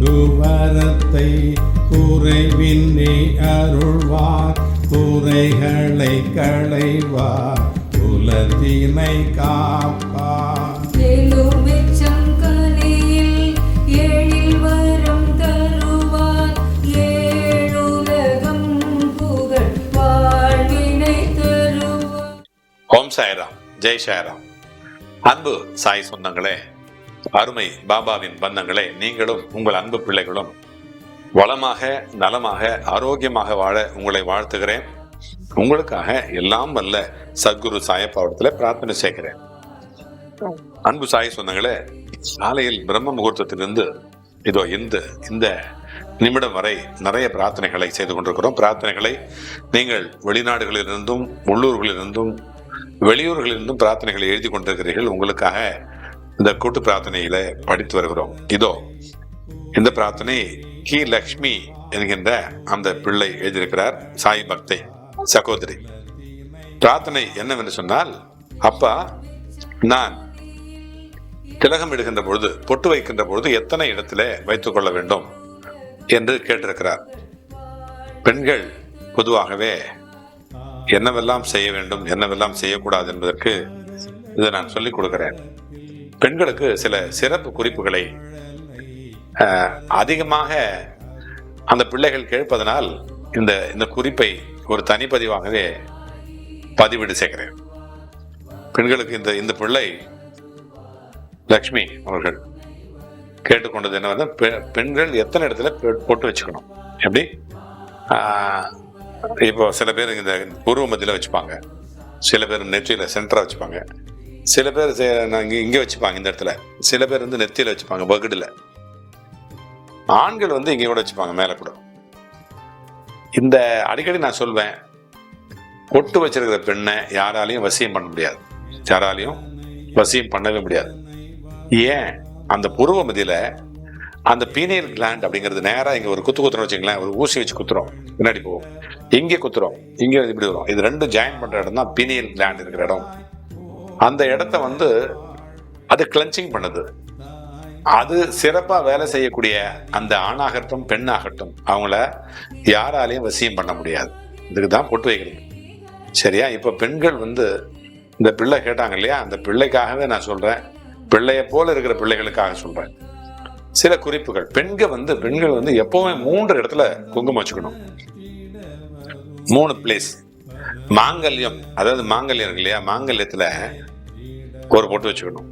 குவரத்தை குறைவின்றி அருள்வார். குறைகளை களைவார். குலத்தினை காப்பார். எலுமிச்சம் கனியில் எழில் வரம் தருவார். ஏழுலகம் புகழ் வாழ்வினை தருவார். ஓம் சாய்ராம். ஜெய் சாய்ராம். அன்பு சாய் சொந்தங்களே அருமை பாபாவின் பந்தங்களை நீங்களும் உங்கள் அன்பு பிள்ளைகளும் வளமாக நலமாக ஆரோக்கியமாக வாழ உங்களை வாழ்த்துகிறேன். உங்களுக்காக எல்லாம் வல்ல சத்குரு சாயப்பாவடத்துல பிரார்த்தனை செய்கிறேன். அன்பு சாய சொந்தங்களே காலையில் பிரம்ம முகூர்த்தத்திலிருந்து இதோ இந்த இந்த நிமிடம் வரை நிறைய பிரார்த்தனைகளை செய்து கொண்டிருக்கிறோம். பிரார்த்தனைகளை நீங்கள் வெளிநாடுகளிலிருந்தும் உள்ளூர்களிலிருந்தும் வெளியூர்களிலிருந்தும் பிரார்த்தனைகளை எழுதி கொண்டிருக்கிறீர்கள். உங்களுக்காக இந்த கூட்டு பிரார்த்தனையில படித்து வருகிறோம். இதோ இந்த பிரார்த்தனை கி. லக்ஷ்மி என்கின்ற அந்த பிள்ளை எழுதியிருக்கிறார் சாய் பக்தை சகோதரி. பிரார்த்தனை என்னவென்று சொன்னால் அப்பா நான் திலகம் இடுகின்ற பொழுது பொட்டு வைக்கின்ற பொழுது எத்தனை இடத்துல வைத்துக் கொள்ள வேண்டும் என்று கேட்டிருக்கிறார். பெண்கள் பொதுவாகவே என்னவெல்லாம் செய்ய வேண்டும் என்னவெல்லாம் செய்யக்கூடாது என்பதற்கு இதை நான் சொல்லிக் கொடுக்கிறேன். பெண்களுக்கு சில சிறப்பு குறிப்புகளை அதிகமாக அந்த பிள்ளைகள் கேட்பதனால் இந்த இந்த குறிப்பை ஒரு தனிப்பதிவாகவே பதிவிடு செய்கிறேன் பெண்களுக்கு இந்த இந்த பிள்ளை லக்ஷ்மி அவர்கள் கேட்டுக்கொண்டது என்னவென்றால் பெ- பெண்கள் எத்தனை இடத்துல போட்டு வச்சுக்கணும். எப்படி? ஆஹ், இப்போ சில பேர் இந்த பூர்வ மத்தியில் வச்சுப்பாங்க. சில பேர் நெற்றியில் சென்டராக வச்சுப்பாங்க. சில பேர் இங்கே நான் இங்கே வச்சுப்பாங்க இந்த இடத்துல. சில பேர் வந்து நெத்தியில் வச்சுப்பாங்க வகுடில். ஆண்கள் வந்து இங்கே கூட வச்சுப்பாங்க மேலே கூட. இந்த அடிக்கடி நான் சொல்வேன் பொட்டு வச்சிருக்கிற பெண்ணை யாராலையும் வசியம் பண்ண முடியாது. யாராலையும் வசியம் பண்ணவே முடியாது. ஏன்? அந்த புருவ மதியில் அந்த பீனியல் கிளாண்ட் அப்படிங்கிறது நேராக இங்கே ஒரு குத்து குத்துறோம் வச்சுங்களேன் ஒரு ஊசி வச்சு குத்துறோம். பின்னாடி போவோம் இங்கே குத்துறோம். இங்கே இப்படி வரும். இது ரெண்டும் ஜாயின் பண்ணுற இடம் தான் பீனியல் கிளாண்ட் இருக்கிற இடம். அந்த இடத்த வந்து அது கிளன்ச்சிங் பண்ணுது. அது சிறப்பாக வேலை செய்யக்கூடிய அந்த ஆணாகட்டும் பெண்ணாகட்டும் அவங்கள யாராலையும் வசியம் பண்ண முடியாது. இதுக்கு தான் பொட்டு வைக்கிறது. சரியா? இப்போ பெண்கள் வந்து இந்த பிள்ளை கேட்டாங்க இல்லையா? அந்த பிள்ளைக்காகவே நான் சொல்கிறேன் பிள்ளைய போல இருக்கிற பிள்ளைகளுக்காக சொல்கிறேன் சில குறிப்புகள். பெண்கள் வந்து பெண்கள் வந்து எப்போவுமே மூன்று இடத்துல குங்குமம் வச்சுக்கணும். மூணு பிளேஸ் மாங்கல்யம் அதாவது மாங்கல்யம் இருக்கு இல்லையா? மாங்கல்யத்தில் ஒரு பொட்டு வச்சுக்கணும்.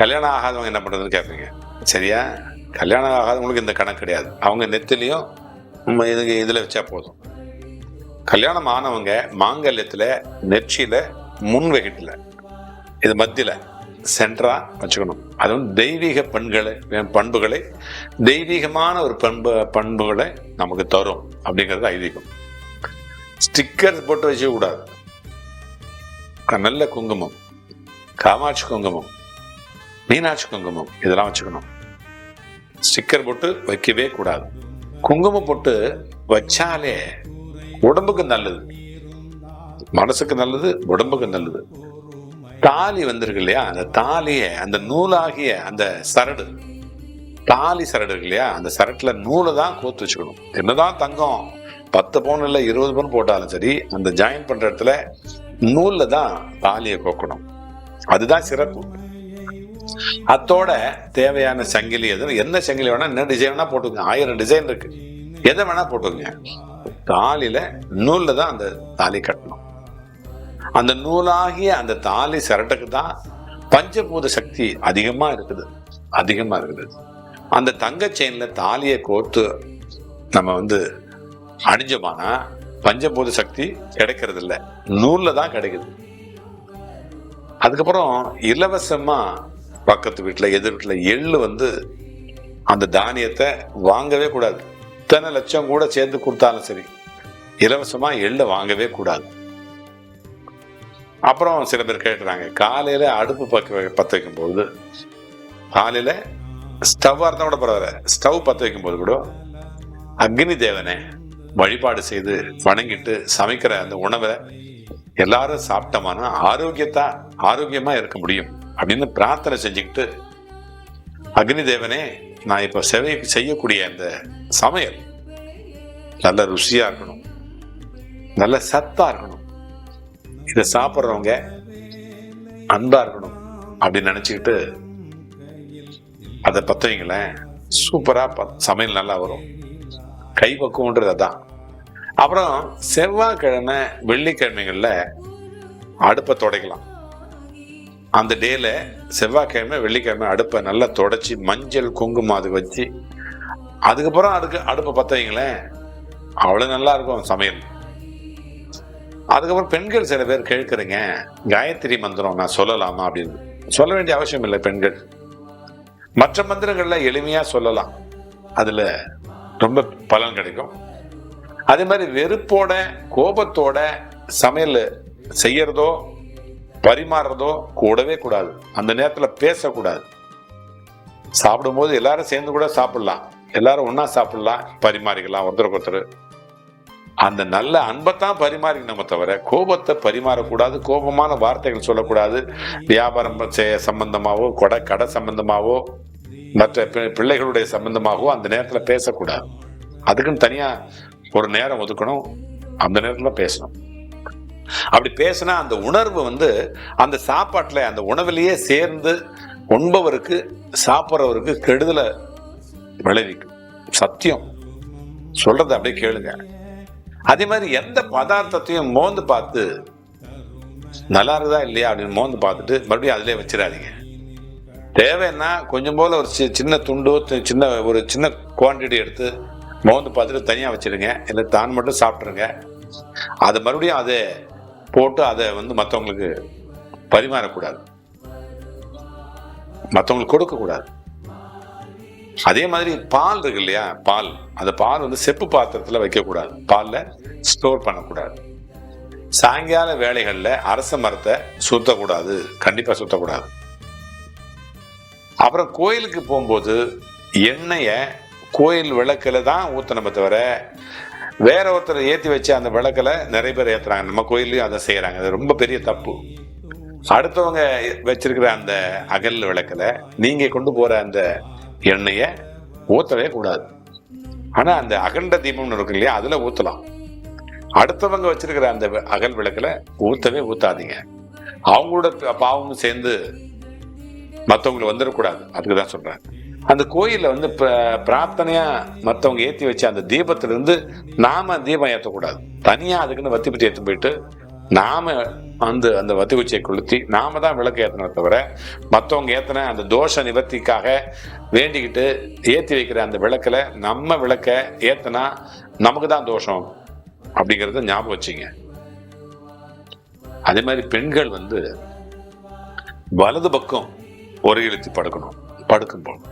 கல்யாணம் ஆகாதவங்க என்ன பண்றதுன்னு கேட்பீங்க சரியா? கல்யாணம் ஆகாதவங்களுக்கு இந்த கணக்கு கிடையாது. அவங்க நெத்திலையும் இது இதுல வச்சா போதும். கல்யாணம் ஆனவங்க மாங்கல்யத்துல நெற்றியில் முன் வகிட்டுல இது மத்தியில. சென்டரா வச்சுக்கணும். அதுவும் தெய்வீக பண்களை பண்புகளை தெய்வீகமான ஒரு பண்பு பண்புகளை நமக்கு தரும் அப்படிங்கிறது ஐதீகம். ஸ்டிக்கர் போட்டு வச்சுக்கூடாது நல்ல குங்குமம் காமாட்சி குங்குமம் மீனாட்சி குங்குமம் இதெல்லாம் வச்சுக்கணும். ஸ்டிக்கர் போட்டு வைக்கவே கூடாது. குங்குமம் போட்டு வச்சாலே உடம்புக்கு நல்லது. மனசுக்கு நல்லது உடம்புக்கு நல்லது. தாலி வந்திருக்கு இல்லையா? அந்த தாலியை அந்த நூலாகிய அந்த சரடு தாலி சரடு இருக்கு இல்லையா? அந்த சரட்டுல நூலை தான் கோத்து வச்சுக்கணும். என்னதான் தங்கம் பத்து பவுன் இல்லை இருபது பவுன் போட்டாலும் சரி அந்த ஜாயின் பண்ற இடத்துல நூலில் தான் தாலியை கோக்கணும் அதுதான் சிறப்பு. அத்தோட தேவையான சங்கிலி எது என்ன சங்கிலி வேணா என்ன டிசைன் வேணா போட்டுக்கோங்க. ஆயிரம் டிசைன் இருக்கு. எதை வேணா போட்டுக்கோங்க. தாலியில நூல்ல தான் அந்த தாலி கட்டணும். அந்த நூலாகிய அந்த தாலி சரட்டுக்கு தான் பஞ்சபூத சக்தி அதிகமாக இருக்குது. அதிகமாக இருக்குது. அந்த தங்க செயினில் தாலியை கோர்த்து நம்ம வந்து அணிஞ்சோமானா பஞ்சபூத சக்தி கிடைக்கிறது இல்லை நூலில் தான் கிடைக்குது. அதுக்கப்புறம் இலவசமாக பக்கத்து வீட்டில் எதிர் வீட்டில் எள்ளு வந்து அந்த தானியத்தை வாங்கவே கூடாது. இத்தனை லட்சம் கூட சேர்ந்து கொடுத்தாலும் சரி இலவசமாக எள்ளை வாங்கவே கூடாது. அப்புறம் சில பேர் கேட்டுறாங்க காலையில் அடுப்பு பக்க பற்ற வைக்கும்போது காலையில் ஸ்டவ்வாக இருந்தால் கூட பரவாயில்ல ஸ்டவ் பற்ற வைக்கும்போது கூட அக்னி தேவனை வழிபாடு செய்து வணங்கிட்டு சமைக்கிற அந்த உணவை எல்லாரும் சாப்பிட்டோம்னா ஆரோக்கியத்தா ஆரோக்கியமாக இருக்க முடியும் அப்படின்னு பிரார்த்தனை செஞ்சுக்கிட்டு அக்னி தேவனே நான் இப்போ செவை செய்யக்கூடிய அந்த சமையல் நல்ல ருசியாக இருக்கணும். நல்ல சத்தாக இருக்கணும். இதை சாப்பிட்றவங்க அன்பா இருக்கணும் அப்படின்னு நினைச்சுக்கிட்டு அதை பத்தவங்களேன். சூப்பராக ப- சமையல் நல்லா வரும். கை பக்குவன்றது அதான். அப்புறம் செவ்வாய்க்கிழமை வெள்ளிக்கிழமைகளில் அடுப்பை துடைக்கலாம். அந்த டேல செவ்வாய்க்கிழமை வெள்ளிக்கிழமை அடுப்பை நல்லா தொடச்சி மஞ்சள் குங்குமம் அது வச்சு அதுக்கப்புறம் அதுக்கு அடுப்பை பத்தவங்களேன் அவ்வளோ நல்லா இருக்கும் சமையல். அதுக்கப்புறம் பெண்கள் சில பேர் கேட்குறீங்க காயத்ரி மந்திரம் நான் சொல்லலாமா? அப்படின்னு. சொல்ல வேண்டிய அவசியம் இல்லை பெண்கள். மற்ற மந்திரங்கள்ல எளிமையா சொல்லலாம். அதில் ரொம்ப பலன் கிடைக்கும். அதே மாதிரி வெறுப்போட கோபத்தோட சமையல் செய்யறதோ பரிமாறுறதோ கூடவே கூடாது. அந்த நேரத்துல பேசக்கூடாது. சாப்பிடும்போது எல்லாரும் சேர்ந்து கூட சாப்பிடலாம். எல்லாரும் ஒன்றா சாப்பிடலாம். பரிமாறிக்கலாம். ஒருத்தருக்கு ஒருத்தர் அந்த நல்ல அன்பைத்தான் பரிமாறிக்கணுமே தவிர கோபத்தை பரிமாறக்கூடாது கோபமான வார்த்தைகள் சொல்லக்கூடாது. வியாபாரம் செய்ய சம்பந்தமாவோ கொடை கடை சம்பந்தமாகவோ மற்ற பி- பிள்ளைகளுடைய சம்பந்தமாகவோ அந்த நேரத்தில் பேசக்கூடாது. அதுக்குன்னு தனியாக ஒரு நேரம் ஒதுக்கணும். அந்த நேரத்தில் பேசணும். அப்படி பேசினா அந்த உணர்வு வந்து அந்த சாப்பாட்டில் அந்த உணவிலேயே சேர்ந்து உண்பவருக்கு சாப்பிட்றவருக்கு கெடுதலை விளைவிக்கும். சத்தியம். சொல்றதை அப்படியே கேளுங்க. அதே மாதிரி எந்த பதார்த்தத்தையும் மோந்து பார்த்து நல்லா இருக்குதா இல்லையா? அப்படின்னு மோந்து பார்த்துட்டு மறுபடியும் அதிலே வச்சிடாதீங்க. தேவைன்னா கொஞ்சம் போல் ஒரு சி- சின்ன துண்டு சின்ன ஒரு சின்ன குவாண்டிட்டி எடுத்து மோந்து பார்த்துட்டு தனியாக வச்சுருங்க இல்லை தான் மட்டும் சாப்பிட்ருங்க அதை மறுபடியும் அதை போட்டு அதை வந்து மற்றவங்களுக்கு பரிமாறக்கூடாது. மற்றவங்களுக்கு கொடுக்கக்கூடாது. அதே மாதிரி பால் இருக்கு இல்லையா பால். அந்த பால் வந்து செப்பு பாத்திரத்துல வைக்கக்கூடாது. பால்ல ஸ்டோர் பண்ணக்கூடாது. சாயங்கால வேலைகளில் அரச மரத்தை சுத்தக்கூடாது. கண்டிப்பா சுத்தக்கூடாது. அப்புறம் கோயிலுக்கு போகும்போது எண்ணெயை கோயில் விளக்கில் தான் ஊற்றணுமே தவிர வேற ஒருத்தர் ஏத்தி வச்ச அந்த விளக்கில் நிறைய பேர் ஏத்துறாங்க. நம்ம கோயிலையும் அதை செய்யறாங்க அது ரொம்ப பெரிய தப்பு. அடுத்தவங்க வச்சிருக்கிற அந்த அகல் விளக்கில் நீங்க கொண்டு போகிற அந்த எண்ணெயை ஊத்தவே கூடாது. ஆனா அந்த அகண்ட தீபம்னு இருக்கும் இல்லையா அதுல ஊத்தலாம். அடுத்தவங்க வச்சிருக்கிற அந்த அகல் விளக்குல ஊத்தவே ஊத்தாதீங்க. அவங்களோட பாவமும் சேர்ந்து மற்றவங்களுக்கு வந்துடக்கூடாது அதுக்கு தான் சொல்றேன். அந்த கோயிலில் வந்து ப- பிரார்த்தனையா மற்றவங்க ஏற்றி வச்ச அந்த தீபத்திலிருந்து நாம் நாம தீபம் ஏற்றக்கூடாது தனியாக அதுக்குன்னு வத்தி பற்றி ஏற்றி போயிட்டு நாம வந்து அந்த வத்தி குச்சியை கொளுத்தி நாம தான் விளக்கு ஏற்றணும் தவிர மற்றவங்க ஏற்றின அந்த தோஷ நிவர்த்திக்காக வேண்டிக்கிட்டு ஏற்றி வைக்கிற அந்த விளக்கில் நம்ம விளக்க ஏற்றினா நமக்கு தான் தோஷம் அப்படிங்கிறத ஞாபகம் வச்சுங்க. அதே மாதிரி பெண்கள் வந்து வலது பக்கம் ஒரு இழுத்தி படுக்கணும் படுக்கும்போது.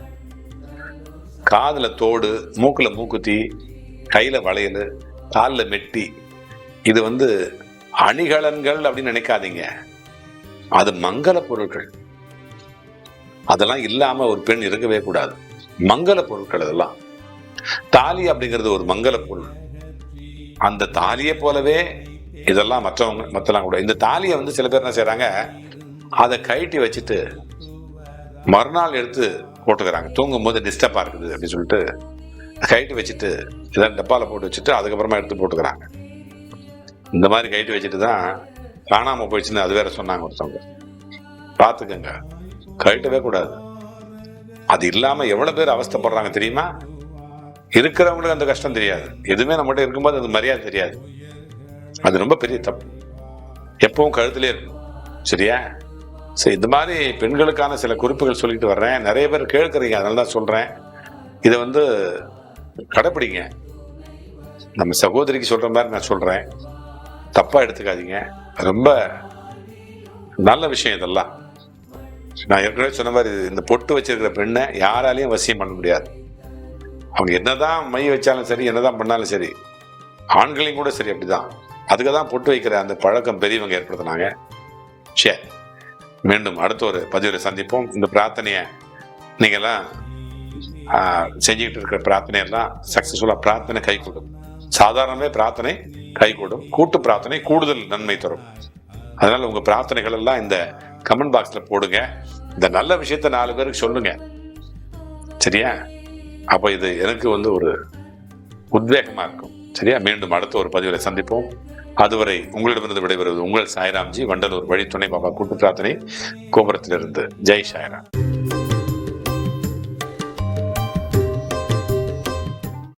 காதில் தோடு மூக்கில் மூக்குத்தி கையில் வளையல் காலில் மெட்டி இது வந்து அணிகலன்கள் அப்படின்னு நினைக்காதீங்க. அது மங்கள பொருட்கள். அதெல்லாம் இல்லாம ஒரு பெண் இருக்கவே கூடாது. மங்கள பொருட்கள் அதெல்லாம். தாலி அப்படிங்கிறது ஒரு மங்கள பொருள். அந்த தாலியை போலவே இதெல்லாம் மற்றவங்க மற்றலாம் கூட. இந்த தாலியை வந்து சில பேர் என்ன செய்யறாங்க அதை கழட்டி வச்சுட்டு மறுநாள் எடுத்து போட்டுக்கிறாங்க. தூங்கும் போது டிஸ்டர்பாக இருக்குது அப்படின்னு சொல்லிட்டு கைட்டு வச்சுட்டு இதான் டப்பாவில் போட்டு வச்சுட்டு அதுக்கப்புறமா எடுத்து போட்டுக்கிறாங்க. இந்த மாதிரி கைட்டு வச்சுட்டு தான் காணாமல் போயிடுச்சுன்னு அது வேற சொன்னாங்க ஒருத்தவங்க. பார்த்துக்கங்க. கழட்டவே கூடாது. அது இல்லாமல் எவ்வளோ பேர் அவஸ்தைப்படுறாங்க தெரியுமா? இருக்கிறவங்களுக்கு அந்த கஷ்டம் தெரியாது. எதுவுமே நம்மகிட்ட இருக்கும்போது அது மரியாதை தெரியாது. அது ரொம்ப பெரிய தப்பு. எப்பவும் கழுத்துலேயே இருக்கும். சரியா? சரி இந்த மாதிரி பெண்களுக்கான சில குறிப்புகள் சொல்லிட்டு வர்றேன். நிறைய பேர் கேட்குறீங்க அதனால தான் சொல்கிறேன் இதை வந்து கடைப்பிடிங்க. நம்ம சகோதரிக்கு சொல்கிற மாதிரி நான் சொல்கிறேன் தப்பாக எடுத்துக்காதீங்க. ரொம்ப நல்ல விஷயம் இதெல்லாம். நான் ஏற்கனவே சொன்ன மாதிரி இந்த பொட்டு வச்சிருக்கிற பெண்ணை யாராலையும் வசியம் பண்ண முடியாது. அவங்க என்னதான் மை வச்சாலும் சரி என்னதான் பண்ணாலும் சரி ஆண்களையும் கூட சரி அப்படிதான். அதுக்கு தான் பொட்டு வைக்கிற அந்த பழக்கம் பெரியவங்க ஏற்படுத்தினாங்க. சரி மீண்டும் அடுத்த ஒரு பதிவில் சந்திப்போம். இந்த பிரார்த்தனையை நீங்கள்லாம் செஞ்சுக்கிட்டு இருக்கிற பிரார்த்தனையெல்லாம் சக்ஸஸ்ஃபுல்லாக பிரார்த்தனை கை கொடுக்கும் சாதாரணமே பிரார்த்தனை கைகூடும். கூட்டு பிரார்த்தனை கூடுதல் நன்மை தரும். அதனால உங்க பிரார்த்தனைகள் எல்லாம் இந்த கமெண்ட் பாக்ஸ்ல போடுங்க. இந்த நல்ல விஷயத்த நாலு பேருக்கு சொல்லுங்க. சரியா? அப்போ இது எனக்கு வந்து ஒரு உத்வேகமா இருக்கும். சரியா? மீண்டும் அடுத்த ஒரு பதிவில் சந்திப்போம். அதுவரை உங்களிடமிருந்து விடைபெறுவது உங்கள் சாய்ராம்ஜி வண்டலூர் வழி துணை பாபா கூட்டு பிரார்த்தனை கோபுரத்திலிருந்து. ஜெய் சாய்ராம்.